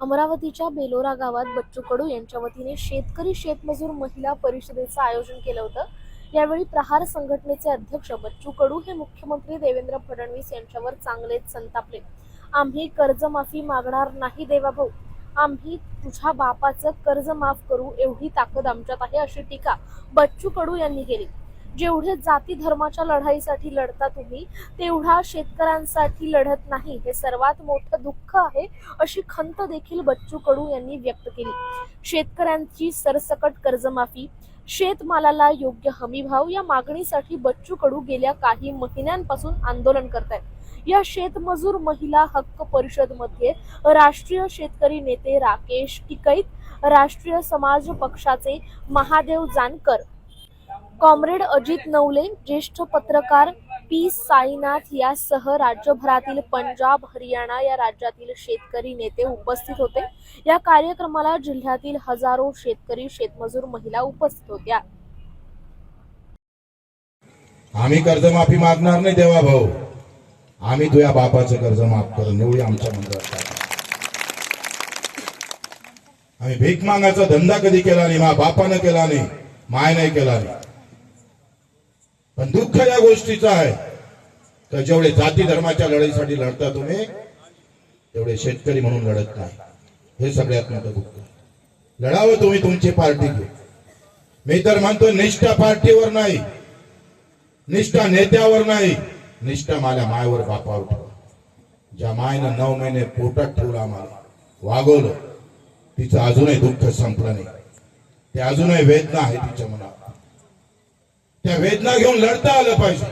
अमरावतीच्या बेलोरा गावात बच्चू कडू यांच्या वतीने शेतकरी शेतमजूर महिला परिषदेचं आयोजन केलं होतं. यावेळी प्रहार संघटनेचे अध्यक्ष बच्चू कडू हे मुख्यमंत्री देवेंद्र फडणवीस यांच्यावर चांगलेच संतापले. आम्ही कर्जमाफी मागणार नाही देवा भाऊ आम्ही तुझ्या बापाचं कर्ज माफ करू एवढी ताकद आमच्यात आहे अशी टीका बच्चू कडू यांनी केली. जेवढे जाती धर्माच्या लढाईसाठी लढता तुम्ही तेवढा शेतकऱ्यांसाठी लढत नाही. हे सर्वात मोठं दुःख आहे अशी खंत देखील बच्चू कडू यांनी व्यक्त केली. शेतकऱ्यांची सरसकट कर्जमाफी शेतमालाला योग्य हमीभाव या मागणीसाठी बच्चू कडू गेल्या काही महिन्यांपासून आंदोलन करत आहेत या शेतमजूर महिला हक्क परिषदमध्ये राष्ट्रीय शेतकरी नेते राकेश टिकैत राष्ट्रीय समाज पक्षाचे महादेव जानकर कॉम्रेड अजित नवले ज्येष्ठ पत्रकार पी. साईनाथ यासह राज्यभरातील पंजाब हरियाणा या राज्यातील शेतकरी नेते उपस्थित होते. या कार्यक्रमाला जिल्ह्यातील हजारो शेतकरी शेतमजूर महिला उपस्थित होत्या. आम्ही कर्जमाफी मागणार नाही देवा भाऊ. आम्ही तुझ्या बापाचं कर्ज माफ करून एवढी आमच्या मंडळात आम्ही भीक मागायचा धंदा कधी केला नाही मा बापानं केला नाही माय नाही केला नाही. दुःख या गोष्टीचं आहे. तर जेवढे जाती धर्माच्या लढाईसाठी लढता तुम्ही तेवढे शेतकरी म्हणून लढत नाही. हे सगळ्यात मोठं दुःख लढावं तुम्ही तुमची पार्टी घेऊ. मी तर म्हणतो निष्ठा पार्टीवर नाही. निष्ठा नेत्यावर नाही. निष्ठा माझ्या मायवर बापावर ठेवा. ज्या मायनं नऊ महिने पोटात ठेवलं आम्हाला वागवलं तिचं अजूनही दुःख संपलं नाही. ते अजूनही वेदना आहे तिच्या मनात त्या वेदना घेऊन लढता आलं पाहिजे